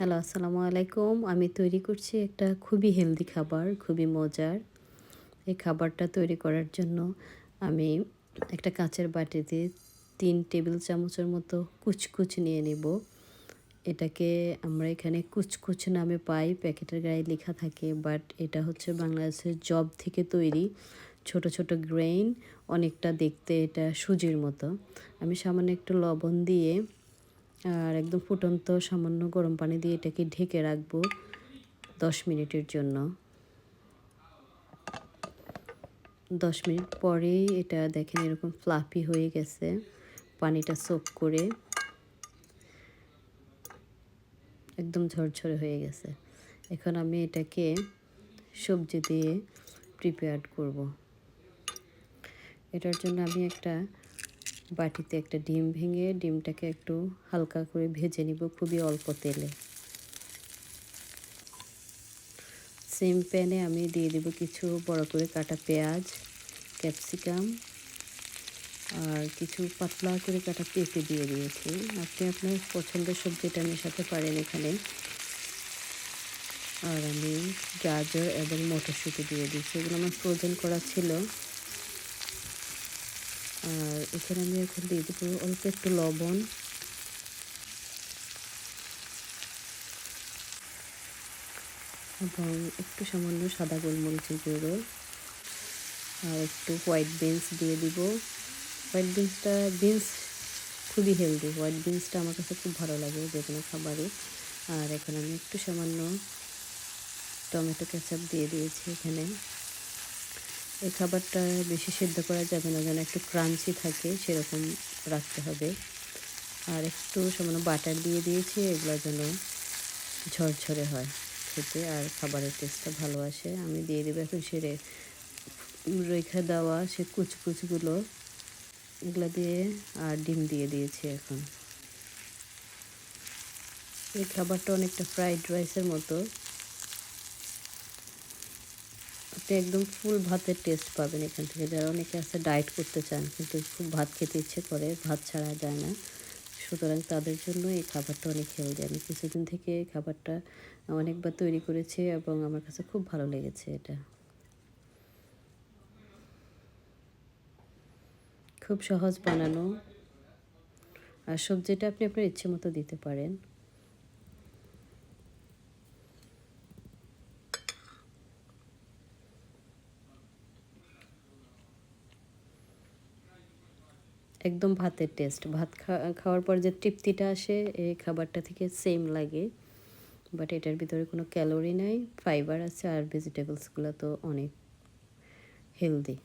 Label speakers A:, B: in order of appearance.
A: Hello, আসসালামু আলাইকুম। আমি তৈরি করছি একটা খুবই হেলদি খাবার, খুবই মজার। এই খাবারটা তৈরি করার জন্য আমি একটা কাঁচের বাটিতে তিন টেবিল চামচের মতো কুচকুচ নিয়ে নেব। এটাকে আমরা এখানে কুচকুচ নামে পাই, প্যাকেটের গায়ে লেখা থাকে বাট এটা হচ্ছে বাংলাদেশের জব থেকে তৈরি ছোট ছোট গ্রেইন অনেকটা দেখতে এটা সুজির মতো। আমি সামান্য একটু লবণ দিয়ে আর একদম ফুটন্ত সামান্য গরম পানি দিয়ে এটাকে ঢেকে রাখব দশ মিনিটের জন্য। দশ মিনিট পরেই এটা দেখেন এরকম ফ্লাফি হয়ে গেছে, পানিটা সোপ করে। একদম ঝরঝরে হয়ে গেছে। এখন আমি এটাকে সবজি দিয়ে প্রিপেয়ার করব। এটার জন্য আমি একটা বাটিতে একটা ডিম ভেঙে ডিমটাকে একটু হালকা করে ভেজে নিব খুবই অল্প তেলে। সেম প্যানে আমি দিয়ে দেব কিছু বড় করে কাটা পেঁয়াজ ক্যাপসিকাম আর কিছু পাতলা করে কাটা পেঁপে দিয়ে দিয়েছি। আপনি আপনার পছন্দের সবজিটা মেশাতে পারেন এখানে। আর আমি গাজর এবং মটরশুঁটি দিয়ে দিচ্ছি এগুলো আমার ফ্রোজেন করা ছিল। আর এখানে আমি এখন দিয়ে দেবো অল্প একটু লবণ। এবং একটু সামান্য সাদা গোলমরিচের গুঁড়ো। আর একটু হোয়াইট বিনস দিয়ে দিব। হোয়াইট বিনসটা, বিনস খুবই হেলদি। হোয়াইট বিনসটা আমার কাছে খুব ভালো লাগে যে কোনো খাবারে। আর এখন আমি একটু সামান্য টমেটো কেচাপ দিয়ে দিয়েছি এখানে। এই খাবারটা বেশি সেদ্ধ করা যাবে না, যেন একটু ক্রাঞ্চি থাকে, সেরকম রাখতে হবে। আর একটু সামান্য বাটার দিয়ে দিয়েছি, এগুলো যেন ঝরঝরে হয় খেতে, আর খাবারের টেস্টটা ভালো আসে। আমি দিয়ে দেবো এখন সেরে রেখে দেওয়া সে কুচকুচগুলো, এগুলো দিয়ে আর ডিম দিয়ে দিয়েছি এখন। এই খাবারটা অনেকটা ফ্রাইড রাইসের মতো। আপনি একদম ফুল ভাতের টেস্ট পাবেন এখান থেকে। যারা অনেকে আছে ডায়েট করতে চান, কিন্তু খুব ভাত খেতে ইচ্ছে করে, ভাত ছাড়া যায় না। সুতরাং তাদের জন্য এই খাবারটা অনেক হেলদি আমি কিছুদিন থেকে এই খাবারটা অনেকবার তৈরি করেছি এবং আমার কাছে খুব ভালো লেগেছে এটা। খুব সহজ বানানো। আর সবজিটা আপনি আপনার ইচ্ছে মতো দিতে পারেন। একদম ভাতের টেস্ট ভাত খাওয়ার পর যে তৃপ্তিটা আসে, এই খাবারটা থেকে সেম লাগে। বাট এটার ভিতরে কোনো ক্যালোরি নাই। ফাইবার আছে আর ভেজিটেবলসগুলো তো অনেক হেলদি